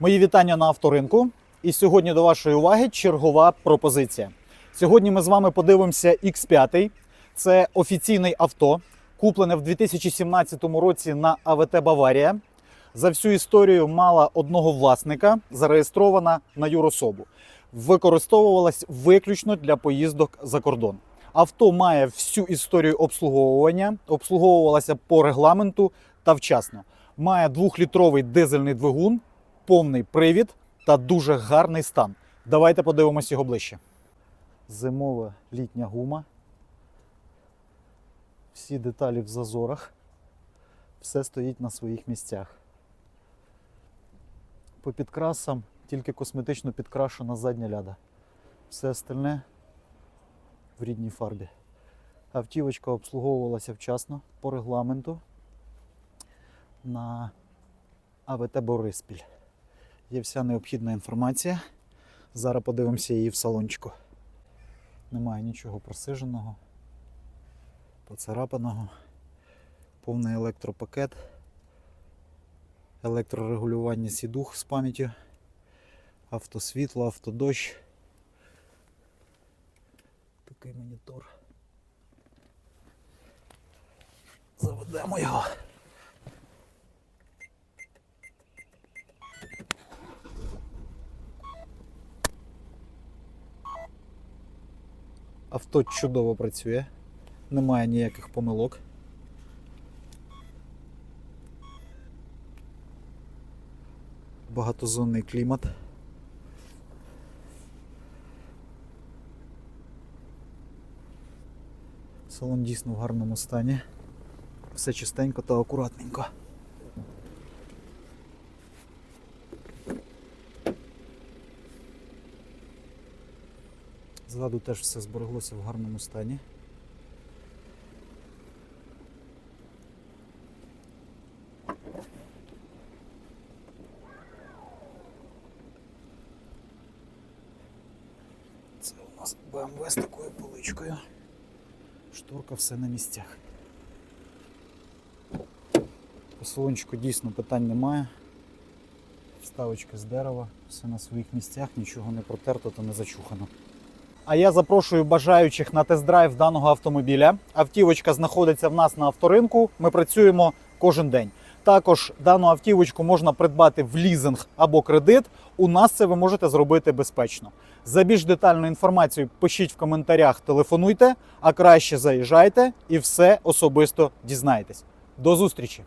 Мої вітання на авторинку. І сьогодні до вашої уваги чергова пропозиція. Сьогодні ми з вами подивимося X5. Це офіційне авто, куплене в 2017 році на АВТ Баварія. За всю історію мала одного власника, зареєстрована на юрособу. Використовувалась виключно для поїздок за кордон. Авто має всю історію обслуговування, обслуговувалася по регламенту та вчасно. Має двохлітровий дизельний двигун, повний привід та дуже гарний стан. Давайте подивимось його ближче. Зимова літня гума. Всі деталі в зазорах. Все стоїть на своїх місцях. По підкрасам тільки косметично підкрашена задня ляда. Все остальне в рідній фарбі. Автівочка обслуговувалася вчасно по регламенту на АВТ Бориспіль. Є вся необхідна інформація. Зараз подивимося її в салончику. Немає нічого просиженого, поцарапаного, повний електропакет, електрорегулювання сідух з пам'яттю, автосвітло, автодощ. Такий монітор. Заведемо його. Авто чудово працює, немає ніяких помилок. Багатозонний клімат. Салон дійсно в гарному стані. Все чистенько та акуратненько. Ззаду теж все збереглося в гарному стані. Це у нас BMW з такою поличкою. Шторка все на місцях. По салончику дійсно питань немає. Вставочка з дерева, все на своїх місцях, нічого не протерто та не зачухано. А я запрошую бажаючих на тест-драйв даного автомобіля. Автівочка знаходиться в нас на авторинку. Ми працюємо кожен день. Також дану автівочку можна придбати в лізинг або кредит. У нас це ви можете зробити безпечно. За більш детальну інформацію пишіть в коментарях, телефонуйте, а краще заїжджайте і все особисто дізнаєтесь. До зустрічі!